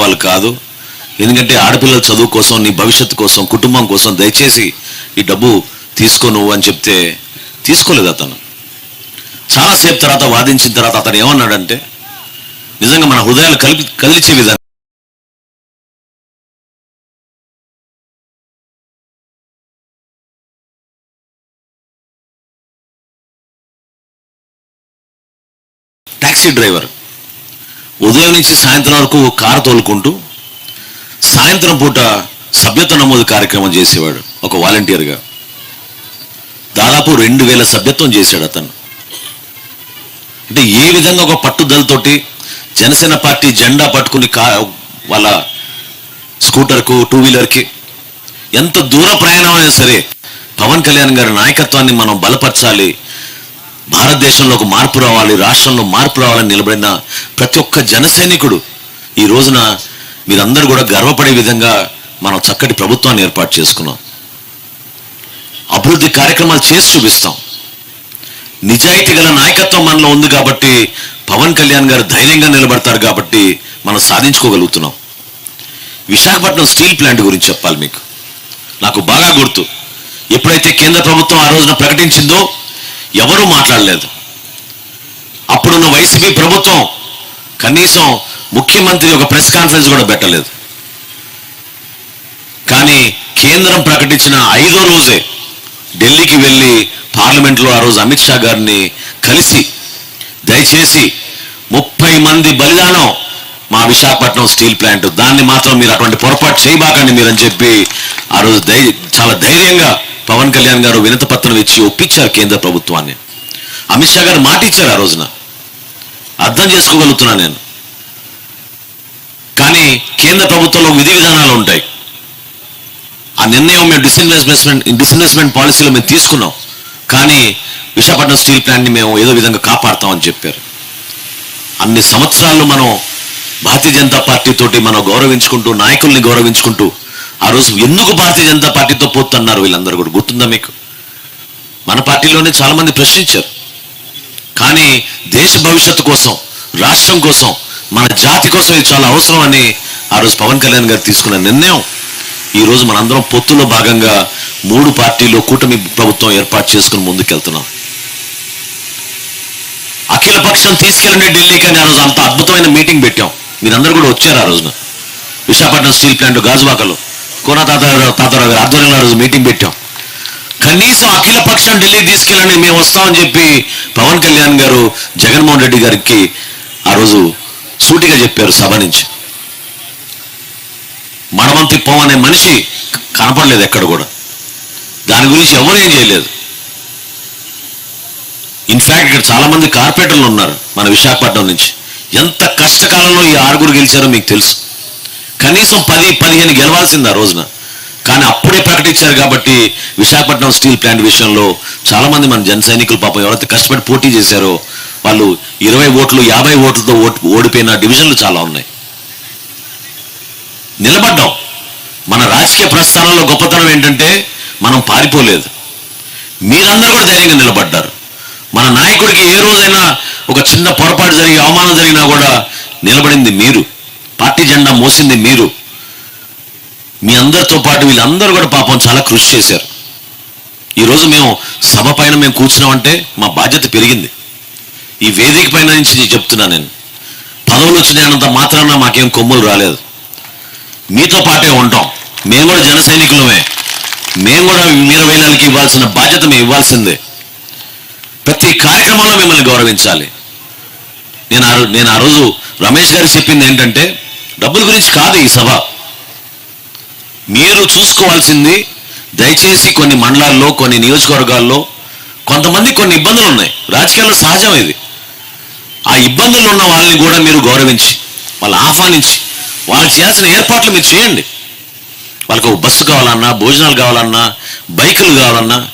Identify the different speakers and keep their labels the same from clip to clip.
Speaker 1: వాళ్ళు కాదు. ఎందుకంటే ఆడపిల్లల చదువు కోసం నీ భవిష్యత్తు కోసం కుటుంబం కోసం దయచేసి ఈ డబ్బు తీసుకో నువ్వు అని చెప్తే తీసుకోలేదు అతను. చాలాసేపు తర్వాత వాదించిన తర్వాత అతను ఏమన్నాడంటే నిజంగా మన హృదయాలు కలిపి కదిలిచే విధానం టాక్సీ డ్రైవర్. ఉదయం నుంచి సాయంత్రం వరకు కారు తోలుకుంటూ సాయంత్రం పూట సభ్యత్వ నమోదు కార్యక్రమం చేసేవాడు ఒక వాలంటీర్గా. దాదాపు రెండు వేల సభ్యత్వం చేశాడు అతను. అంటే ఏ విధంగా ఒక పట్టుదలతోటి జనసేన పార్టీ జెండా పట్టుకుని కా వాళ్ళ స్కూటర్కు టూ వీలర్కి ఎంత దూర ప్రయాణం అయినా సరే పవన్ కళ్యాణ్ గారి నాయకత్వాన్ని మనం బలపరచాలి భారతదేశంలో ఒక మార్పు రావాలి రాష్ట్రంలో మార్పు రావాలని నిలబడిన ప్రతి ఒక్క జనసైనికుడు ఈ రోజున మీరందరూ కూడా గర్వపడే విధంగా మనం చక్కటి ప్రభుత్వాన్ని ఏర్పాటు చేసుకున్నాం. అభివృద్ధి కార్యక్రమాలు చేసి చూపిస్తాం. నిజాయితీ గల నాయకత్వం మనలో ఉంది కాబట్టి పవన్ కళ్యాణ్ గారు ధైర్యంగా నిలబడతారు కాబట్టి మనం సాధించుకోగలుగుతున్నాం. విశాఖపట్నం స్టీల్ ప్లాంట్ గురించి చెప్పాలి మీకు. నాకు బాగా గుర్తు. ఎప్పుడైతే కేంద్ర ప్రభుత్వం ఆ రోజున ప్రకటించిందో ఎవరూ మాట్లాడలేదు. అప్పుడున్న వైసీపీ ప్రభుత్వం కనీసం ముఖ్యమంత్రి ఒక ప్రెస్ కాన్ఫరెన్స్ కూడా పెట్టలేదు. కానీ కేంద్రం ప్రకటించిన ఐదో రోజే ఢిల్లీకి వెళ్ళి పార్లమెంట్లో ఆ రోజు అమిత్ షా గారిని కలిసి దయచేసి ముప్పై మంది బలిదానం మా విశాఖపట్నం స్టీల్ ప్లాంట్. దాన్ని మాత్రం మీరు అటువంటి పొరపాటు చేయబాకండి మీరని చెప్పి ఆ రోజు ధై చాలా ధైర్యంగా పవన్ కళ్యాణ్ గారు వినత పత్రం ఇచ్చి ఒప్పించారు కేంద్ర ప్రభుత్వాన్ని. అమిత్ షా గారు మాట ఇచ్చారు ఆ రోజున. అర్థం చేసుకోగలుగుతున్నా నేను. కానీ కేంద్ర ప్రభుత్వంలో విధి విధానాలు ఉంటాయి. ఆ నిర్ణయం మేము డిస్ఇన్వెస్ట్మెంట్ డిస్ఇన్వెస్ట్మెంట్ పాలసీలో మేము తీసుకున్నాం. కానీ విశాఖపట్నం స్టీల్ ప్లాంట్ని మేము ఏదో విధంగా కాపాడుతామని చెప్పారు. అన్ని సంవత్సరాలు మనం భారతీయ జనతా పార్టీ తోటి మనం గౌరవించుకుంటూ నాయకుల్ని గౌరవించుకుంటూ ఆ రోజు ఎందుకు భారతీయ జనతా పార్టీతో పోతున్నారు వీళ్ళందరూ కూడా? గుర్తుందా మీకు? మన పార్టీలోనే చాలా మంది ప్రశ్నించారు. కానీ దేశ భవిష్యత్తు కోసం రాష్ట్రం కోసం మన జాతి కోసం ఇది చాలా అవసరం అని ఆ రోజు పవన్ కళ్యాణ్ గారు తీసుకున్న నిర్ణయం. ఈ రోజు మనందరం పొత్తులో భాగంగా మూడు పార్టీలు కూటమి ప్రభుత్వం ఏర్పాటు చేసుకుని ముందుకెళ్తున్నాం. అఖిల పక్షం తీసుకెళ్ళండి ఢిల్లీకి అని ఆ రోజు అంత అద్భుతమైన మీటింగ్ పెట్టాం. మీరందరూ కూడా వచ్చారు ఆ రోజున. విశాఖపట్నం స్టీల్ ప్లాంట్ గాజువాకలో. కోన తాతారావు తాతారావు గారు ఆధ్వర్యంలో ఆ రోజు మీటింగ్ పెట్టాం. కనీసం అఖిల పక్షం ఢిల్లీ తీసుకెళ్ళండి మేము వస్తామని చెప్పి పవన్ కళ్యాణ్ గారు జగన్మోహన్ రెడ్డి గారికి ఆ రోజు సూటిగా చెప్పారు సభ నుంచి. మడమం తిప్పం అనే మనిషి కనపడలేదు ఎక్కడ కూడా. దాని గురించి ఎవరు ఏం చేయలేదు. ఇన్ఫ్యాక్ట్ ఇక్కడ చాలా మంది కార్పొరేటర్లు ఉన్నారు మన విశాఖపట్నం నుంచి. ఎంత కష్టకాలంలో ఈ ఆరుగురు గెలిచారో మీకు తెలుసు. కనీసం పది పదిహేను గెలవాల్సింది ఆ రోజున. కానీ అప్పుడే ప్రకటించారు కాబట్టి విశాఖపట్నం స్టీల్ ప్లాంట్ విషయంలో చాలా మంది మన జన సైనికులు పాపం ఎవరైతే కష్టపడి పోటీ చేశారో వాళ్ళు ఇరవై ఓట్లు యాభై ఓట్లతో ఓటు ఓడిపోయిన డివిజన్లు చాలా ఉన్నాయి. నిలబడ్డాం. మన రాజకీయ ప్రస్థానంలో గొప్పతనం ఏంటంటే మనం పారిపోలేదు. మీరందరూ కూడా ధైర్యంగా నిలబడ్డారు. మన నాయకుడికి ఏ రోజైనా ఒక చిన్న పొరపాటు జరిగి అవమానం జరిగినా కూడా నిలబడింది మీరు. పార్టీ జెండా మోసింది మీరు. మీ అందరితో పాటు వీళ్ళందరూ కూడా పాపం చాలా కృషి చేశారు. ఈరోజు మేము సభ పైన మేము కూర్చున్నామంటే మా బాధ్యత పెరిగింది. ఈ వేదిక పైన నుంచి చెప్తున్నా నేను. పదవులు వచ్చినంత మాత్రాన మాకేం కొమ్ములు రాలేదు. మీతో పాటే ఉంటాం. మేము కూడా జన సైనికులమే. మేము కూడా మీరు వేలాలకి ఇవ్వాల్సిన బాధ్యత మేము ఇవ్వాల్సిందే. ప్రతి కార్యక్రమంలో మిమ్మల్ని గౌరవించాలి. నేను ఆ నేను ఆ రోజు రమేష్ గారు చెప్పింది ఏంటంటే డబ్బుల గురించి కాదు ఈ సభ. మీరు చూసుకోవాల్సింది దయచేసి కొన్ని మండలాల్లో కొన్ని నియోజకవర్గాల్లో కొంతమంది కొన్ని ఇబ్బందులు ఉన్నాయి. రాజకీయాల్లో సహజం ఇది. ఆ ఇబ్బందులు ఉన్న వాళ్ళని కూడా మీరు గౌరవించి వాళ్ళు ఆహ్వానించి వాళ్ళకి చేయాల్సిన ఏర్పాట్లు మీరు చేయండి. వాళ్ళకి బస్సు కావాలన్నా భోజనాలు కావాలన్నా బైకులు కావాలన్నా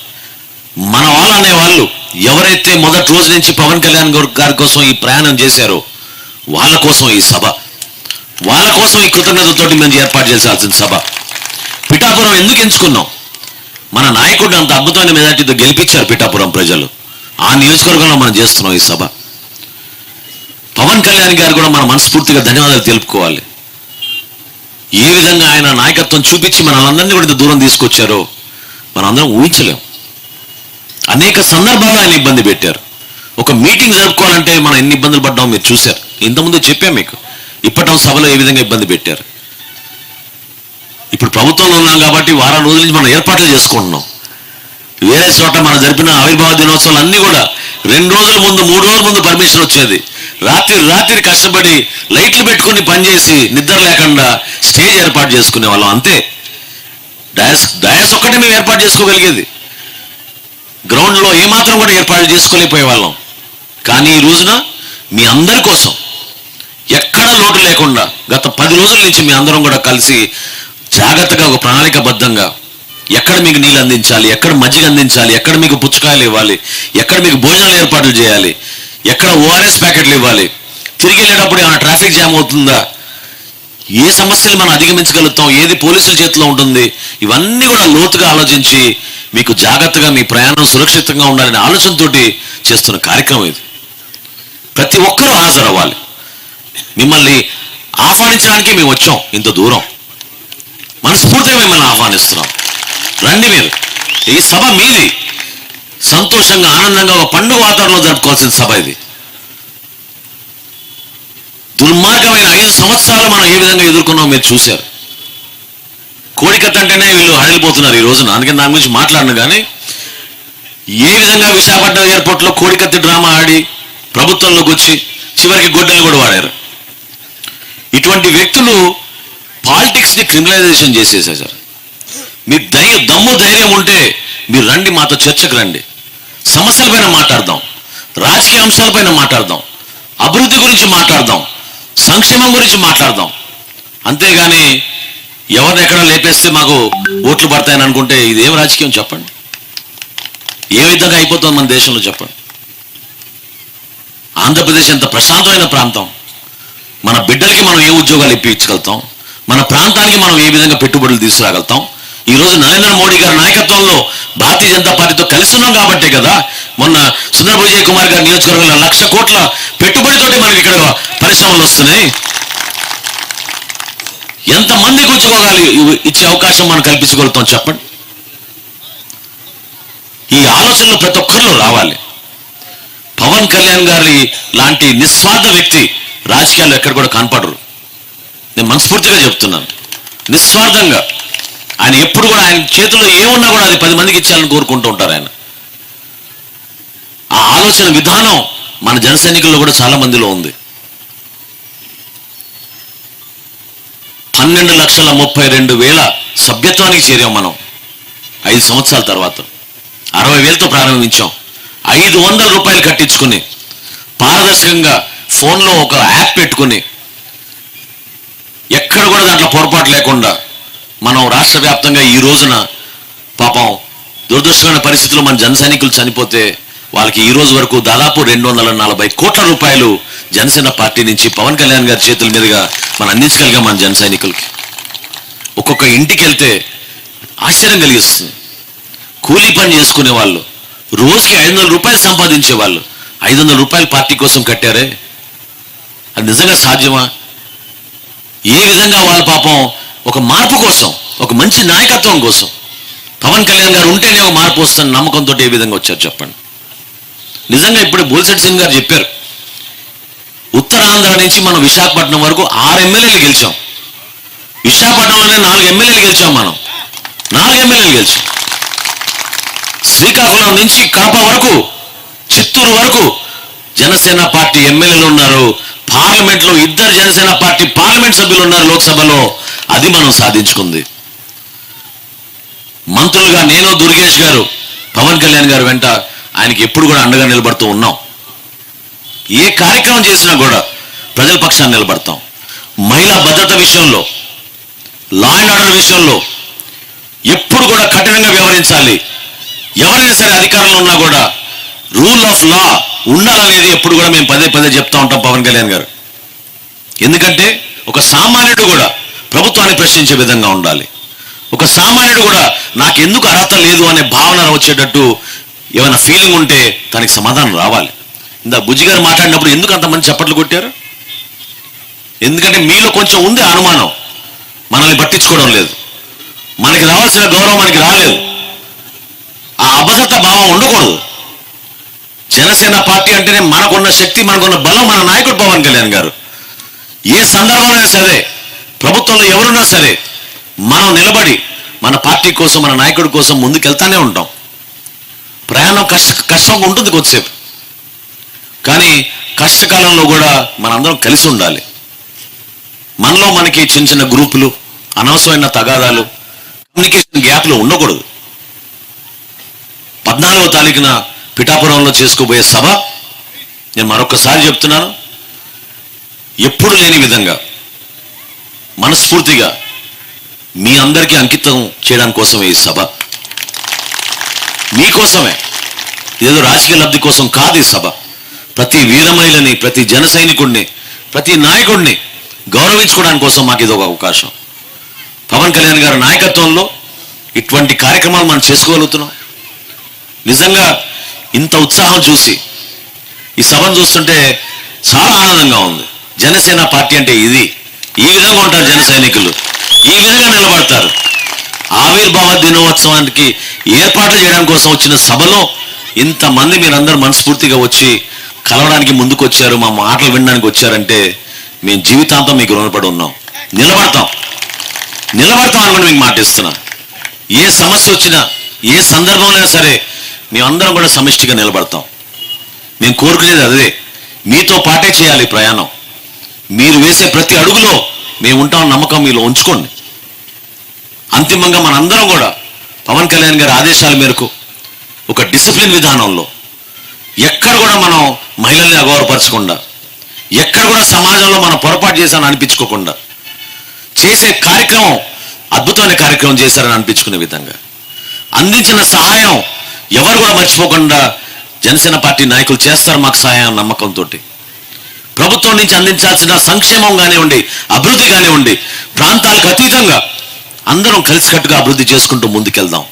Speaker 1: మన వాళ్ళు అనే వాళ్ళు ఎవరైతే మొదటి రోజు నుంచి పవన్ కళ్యాణ్ గారి కోసం ఈ ప్రయాణం చేశారో వాళ్ళ కోసం ఈ సభ. వాళ్ళ కోసం ఈ కృతజ్ఞతతోటి మేము ఏర్పాటు చేయాల్సిన సభ. పిఠాపురం ఎందుకు ఎంచుకున్నాం? మన నాయకుడు అంత అద్భుతమైన మెజార్టీతో గెలిపించారు పిఠాపురం ప్రజలు. ఆ నియోజకవర్గంలో మనం చేస్తున్నాం ఈ సభ. పవన్ కళ్యాణ్ గారు కూడా మన మనస్ఫూర్తిగా ధన్యవాదాలు తెలుపుకోవాలి. ఏ విధంగా ఆయన నాయకత్వం చూపించి మనందరినీ కూడా దూరం తీసుకొచ్చారో మనందరం ఊహించలేం. అనేక సందర్భాల్లో ఆయన ఇబ్బంది పెట్టారు. ఒక మీటింగ్ జరుపుకోవాలంటే మనం ఎన్ని ఇబ్బందులు పడ్డామో మీరు చూశారు. ఇంతకుముందు చెప్పాం మీకు. ఇప్పటం సభలో ఏ విధంగా ఇబ్బంది పెట్టారు? ఇప్పుడు ప్రభుత్వంలో ఉన్నాం కాబట్టి వారం రోజుల నుంచి మనం ఏర్పాట్లు చేసుకుంటున్నాం. వేరే చోట మనం జరిపిన ఆవిర్భావ దినోత్సవాలు అన్నీ కూడా రెండు రోజుల ముందు మూడు రోజుల ముందు పర్మిషన్ వచ్చేది రాత్రి రాత్రి కష్టపడి లైట్లు పెట్టుకుని పనిచేసి నిద్ర లేకుండా స్టేజ్ ఏర్పాటు చేసుకునే వాళ్ళం అంతే. డయాస్ డయాస్ ఒక్కటే మేము ఏర్పాటు చేసుకోగలిగేది. గ్రౌండ్లో ఏమాత్రం కూడా ఏర్పాటు చేసుకోలేకపోయే వాళ్ళం. కానీ ఈ రోజున మీ అందరి కోసం ఎక్కడ లోటు లేకుండా గత పది రోజుల నుంచి మీ అందరం కూడా కలిసి జాగ్రత్తగా ఒక ప్రణాళికబద్ధంగా ఎక్కడ మీకు నీళ్ళు అందించాలి ఎక్కడ మజ్జిగ అందించాలి ఎక్కడ మీకు పుచ్చకాయలు ఇవ్వాలి ఎక్కడ మీకు భోజనాలు ఏర్పాట్లు చేయాలి ఎక్కడ ఓఆర్ఎస్ ప్యాకెట్లు ఇవ్వాలి తిరిగి వెళ్ళేటప్పుడు ఏమైనా ట్రాఫిక్ జామ్ అవుతుందా ఏ సమస్యలు మనం అధిగమించగలుగుతాం ఏది పోలీసుల చేతిలో ఉంటుంది ఇవన్నీ కూడా లోతుగా ఆలోచించి మీకు జాగ్రత్తగా మీ ప్రయాణం సురక్షితంగా ఉండాలనే ఆలోచనతోటి చేస్తున్న కార్యక్రమం ఇది. ప్రతి ఒక్కరూ హాజరవ్వాలి. మిమ్మల్ని ఆహ్వానించడానికి మేము వచ్చాం. ఇంత దూరం. మనస్ఫూర్తిగా మిమ్మల్ని ఆహ్వానిస్తున్నాం. రండి మీరు. ఈ సభ మీది. సంతోషంగా ఆనందంగా ఒక పండుగ వాతావరణంలో జరుపుకోవాల్సిన సభ ఇది. దుర్మార్గమైన ఐదు సంవత్సరాలు మనం ఏ విధంగా ఎదుర్కొన్నాం మీరు చూశారు. కోడికత్త అంటేనే వీళ్ళు హడలిపోతున్నారు ఈ రోజున. అందుకని దాని గురించి మాట్లాడను కానీ ఏ విధంగా విశాఖపట్నం ఎయిర్పోర్ట్లో కోడికత్తి డ్రామా ఆడి ప్రభుత్వంలోకి వచ్చి చివరికి గొడ్డలు కూడా వాడారు. ఇటువంటి వ్యక్తులు పాలిటిక్స్ని క్రిమినలైజేషన్ చేసేసారు మీ ధైర్య దమ్ము ధైర్యం ఉంటే మీరు రండి మాతో చర్చకు రండి. సమస్యలపైన మాట్లాడదాం. రాజకీయ అంశాలపైన మాట్లాడదాం. అభివృద్ధి గురించి మాట్లాడదాం. సంక్షేమం గురించి మాట్లాడదాం. అంతేగాని ఎవరిని ఎక్కడ లేపేస్తే మాకు ఓట్లు పడతాయని అనుకుంటే ఇది ఏం రాజకీయం చెప్పండి? ఏ విధంగా అయిపోతుంది మన దేశంలో చెప్పండి? ఆంధ్రప్రదేశ్ ఎంత ప్రశాంతమైన ప్రాంతం. మన బిడ్డలకి మనం ఏ ఉద్యోగాలు ఇప్పించగలుగుతాం? మన ప్రాంతానికి మనం ఏ విధంగా పెట్టుబడులు తీసుకురాగలుగుతాం? ఈ రోజు నరేంద్ర మోడీ గారి నాయకత్వంలో భారతీయ జనతా పార్టీతో కలిసి ఉన్నాం కాబట్టే కదా మొన్న సుందర విజయ్ కుమార్ గారి నియోజకవర్గంలో లక్ష కోట్ల పెట్టుబడితోటి మనకి ఇక్కడ పరిశ్రమలు వస్తున్నాయి. ఎంతమందికి ఉద్యోగాలు ఇచ్చే అవకాశం మనం కల్పించగలుగుతాం చెప్పండి. ఈ ఆలోచనలు ప్రతి ఒక్కరిలో రావాలి. పవన్ కళ్యాణ్ గారి లాంటి నిస్వార్థ వ్యక్తి రాజకీయాల్లో ఎక్కడ కూడా కనపడరు. నేను మనస్ఫూర్తిగా చెప్తున్నాను. నిస్వార్థంగా. ఆయన ఎప్పుడు కూడా ఆయన చేతిలో ఏమున్నా కూడా అది పది మందికి ఇచ్చాలని కోరుకుంటూ ఉంటారు ఆయన. ఆ ఆలోచన విధానం మన జన కూడా చాలా మందిలో ఉంది. పన్నెండు లక్షల ముప్పై రెండు వేల సభ్యత్వానికి చేరాం మనం. ఐదు సంవత్సరాల తర్వాత. అరవై వేలతో ప్రారంభించాం. ఐదు వందల రూపాయలు కట్టించుకుని పారదర్శకంగా ఫోన్లో ఒక యాప్ పెట్టుకుని ఎక్కడ కూడా దాంట్లో పొరపాటు లేకుండా మనం రాష్ట్ర వ్యాప్తంగా ఈ రోజున పాపం దురదృష్టమైన పరిస్థితుల్లో మన జనసైనికులు చనిపోతే వాళ్ళకి ఈ రోజు వరకు దాదాపు రెండు వందల నలభై కోట్ల రూపాయలు జనసేన పార్టీ నుంచి పవన్ కళ్యాణ్ గారి చేతుల మీదుగా మనం అందించగలిగాం మన జన సైనికులకి. ఒక్కొక్క ఇంటికి వెళ్తే ఆశ్చర్యం కలిగిస్తుంది. కూలీ పని చేసుకునే వాళ్ళు రోజుకి ఐదు వందల రూపాయలు సంపాదించే వాళ్ళు ఐదు వందల రూపాయలు పార్టీ కోసం కట్టారే? అది నిజంగా సాధ్యమా? ఏ విధంగా వాళ్ళ పాపం ఒక మార్పు కోసం ఒక మంచి నాయకత్వం కోసం? పవన్ కళ్యాణ్ గారు ఉంటేనే ఒక మార్పు వస్తున్న నమ్మకంతో ఏ విధంగా వచ్చారు చెప్పండి. నిజంగా ఇప్పుడు బోల్సెట్ సింగ్ గారు చెప్పారు ఉత్తరాంధ్ర నుంచి మనం విశాఖపట్నం వరకు ఆరు ఎమ్మెల్యేలు గెలిచాం. విశాఖపట్నంలోనే నాలుగు ఎమ్మెల్యేలు గెలిచాం మనం. నాలుగు ఎమ్మెల్యేలు గెలిచాం. శ్రీకాకుళం నుంచి కడప వరకు చిత్తూరు వరకు జనసేన పార్టీ ఎమ్మెల్యేలు ఉన్నారు. పార్లమెంట్లో ఇద్దరు జనసేన పార్టీ పార్లమెంట్ సభ్యులు ఉన్నారు లోక్సభలో అది మనం సాధించుకుంది. మంత్రులుగా నేను దుర్గేష్ గారు పవన్ కళ్యాణ్ గారు వెంట ఆయనకి ఎప్పుడు కూడా అండగా నిలబడుతూ ఉన్నాం. ఏ కార్యక్రమం చేసినా కూడా ప్రజల పక్షాన్ని నిలబడతాం. మహిళా భద్రత విషయంలో లా అండ్ ఆర్డర్ విషయంలో ఎప్పుడు కూడా కఠినంగా వ్యవహరించాలి. ఎవరైనా సరే అధికారంలో ఉన్నా కూడా రూల్ ఆఫ్ లా ఉండాలనేది ఎప్పుడు కూడా మేము పదే పదే చెప్తా ఉంటాం పవన్ కళ్యాణ్ గారు. ఎందుకంటే ఒక సామాన్యుడు కూడా ప్రభుత్వాన్ని ప్రశ్నించే విధంగా ఉండాలి. ఒక సామాన్యుడు కూడా నాకు ఎందుకు అర్హత లేదు అనే భావన వచ్చేటట్టు ఏమైనా ఫీలింగ్ ఉంటే దానికి సమాధానం రావాలి. ఇందా బుజ్జి గారు మాట్లాడినప్పుడు ఎందుకు అంతమంది చప్పట్లు కొట్టారు? ఎందుకంటే మీలో కొంచెం ఉంది అనుమానం. మనల్ని పట్టించుకోవడం లేదు. మనకి రావాల్సిన గౌరవం మనకి రాలేదు. ఆ అభద్రత భావం ఉండకూడదు. జనసేన పార్టీ అంటేనే మనకున్న శక్తి మనకున్న బలం మన నాయకుడు పవన్ కళ్యాణ్ గారు. ఏ సందర్భంలో సరే ప్రభుత్వంలో ఎవరున్నా సరే మనం నిలబడి మన పార్టీ కోసం మన నాయకుడి కోసం ముందుకెళ్తానే ఉంటాం. ప్రయాణం కష్ట కష్టంగా ఉంటుంది కొద్దిసేపు. కానీ కష్టకాలంలో కూడా మనందరం కలిసి ఉండాలి. మనలో మనకి చిన్న చిన్న గ్రూపులు అనవసరమైన తగాదాలు కమ్యూనికేషన్ గ్యాప్లు ఉండకూడదు. పద్నాలుగో తారీఖున పిఠాపురంలో చేసుకోబోయే సభ. నేను మరొకసారి చెప్తున్నాను. ఎప్పుడు లేని విధంగా మనస్ఫూర్తిగా మీ అందరికీ అంకితం చేయడానికి కోసమే ఈ సభ. మీకోసమే ఏదో రాజకీయ లబ్ధి కోసం కాదు ఈ సభ. ప్రతి వీరమహిళని ప్రతి జన సైనికుడిని ప్రతి నాయకుడిని గౌరవించుకోవడానికి కోసం మాకు ఇది ఒక అవకాశం. పవన్ కళ్యాణ్ గారి నాయకత్వంలో ఇటువంటి కార్యక్రమాలు మనం చేసుకోగలుగుతున్నాం. నిజంగా ఇంత ఉత్సాహం చూసి. ఈ సభను చూస్తుంటే చాలా ఆనందంగా ఉంది. జనసేన పార్టీ అంటే ఇది. ఈ విధంగా ఉంటారు జన సైనికులు. ఈ విధంగా నిలబడతారు. ఆవిర్భావ దినోత్సవానికి ఏర్పాట్లు చేయడం కోసం వచ్చిన సభలో ఇంతమంది మీరందరూ మనస్ఫూర్తిగా వచ్చి కలవడానికి ముందుకు వచ్చారు మా మాటలు వినడానికి వచ్చారంటే మేము జీవితాంతం మీకు రుణపడి ఉన్నాం. నిలబడతాం. నిలబడతాం అనుకుని మీకు మాట ఇస్తున్నా ఏ సమస్య వచ్చినా ఏ సందర్భంలో సరే మేమందరం కూడా సమిష్టిగా నిలబడతాం. మేము కోరుకునేది అదే. మీతో పాటే చేయాలి ప్రయాణం. మీరు వేసే ప్రతి అడుగులో మేము ఉంటాం నమ్మకం మీలో ఉంచుకోండి. అంతిమంగా మనందరం కూడా పవన్ కళ్యాణ్ గారి ఆదేశాల మేరకు ఒక డిసిప్లిన్ విధానంలో ఎక్కడ కూడా మనం మహిళల్ని అగౌరవపరచకుండా ఎక్కడ కూడా సమాజంలో మనం పొరపాటు చేశామని అనిపించుకోకుండా చేసే కార్యక్రమం అద్భుతమైన కార్యక్రమం చేశారని అనిపించుకునే విధంగా అందించిన సహాయం ఎవరు కూడా మర్చిపోకుండా జనసేన పార్టీ నాయకులు చేస్తారు మాకు సహాయం నమ్మకంతో ప్రభుత్వం నుంచి అందించాల్సిన సంక్షేమం కానివ్వండి అభివృద్ధి కానివ్వండి ప్రాంతాలకు అతీతంగా అందరం కలిసికట్టుగా అభివృద్ధి చేసుకుంటూ ముందుకెళ్దాం.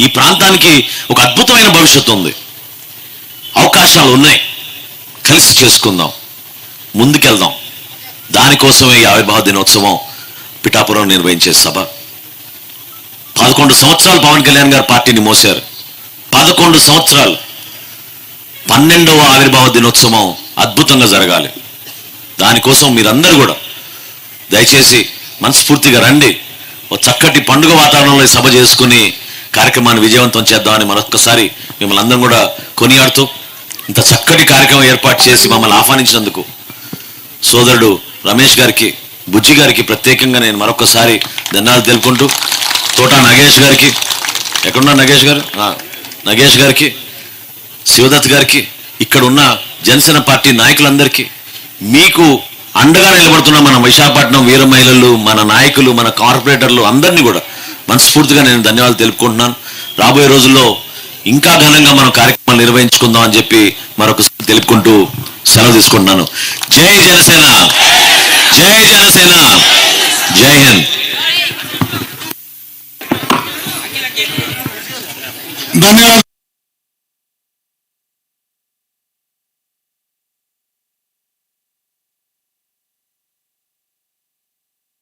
Speaker 1: ఈ ప్రాంతానికి ఒక అద్భుతమైన భవిష్యత్తు ఉంది. అవకాశాలు ఉన్నాయి. కలిసి చేసుకుందాం. ముందుకెళ్దాం. దానికోసమే ఈ ఆవిర్భావ దినోత్సవం పిఠాపురం నిర్వహించే సభ. పదకొండు సంవత్సరాలు పవన్ కళ్యాణ్ గారు పార్టీని మోశారు. పదకొండు సంవత్సరాలు పన్నెండవ ఆవిర్భావ దినోత్సవం అద్భుతంగా జరగాలి. దానికోసం మీరందరూ కూడా దయచేసి మనస్ఫూర్తిగా రండి. ఓ చక్కటి పండుగ వాతావరణంలో సభ చేసుకుని కార్యక్రమాన్ని విజయవంతం చేద్దామని మరొక్కసారి మిమ్మల్ని అందరం కూడా కొనియాడుతూ ఇంత చక్కటి కార్యక్రమం ఏర్పాటు చేసి మమ్మల్ని ఆహ్వానించినందుకు సోదరుడు రమేష్ గారికి బుజ్జి గారికి ప్రత్యేకంగా నేను మరొకసారి ధన్యవాదాలు తెలుపుకుంటూ తోట నగేష్ గారికి. ఎక్కడున్నా నగేష్ గారు? నగేష్ గారికి శివదత్ గారికి ఇక్కడ ఉన్న జనసేన పార్టీ నాయకులందరికీ మీకు అండగా నిలబడుతున్న మన విశాఖపట్నం వీర మహిళలు మన నాయకులు మన కార్పొరేటర్లు అందరినీ కూడా మనస్ఫూర్తిగా నేను ధన్యవాదాలు తెలుపుకుంటున్నాను. రాబోయే రోజుల్లో ఇంకా ఘనంగా మనం కార్యక్రమాలు నిర్వహించుకుందాం అని చెప్పి మరొకసారి తెలుపుకుంటూ సెలవు తీసుకుంటున్నాను. జై జనసేన! జై జనసేన! జై హింద్!
Speaker 2: ధన్యవాదాలు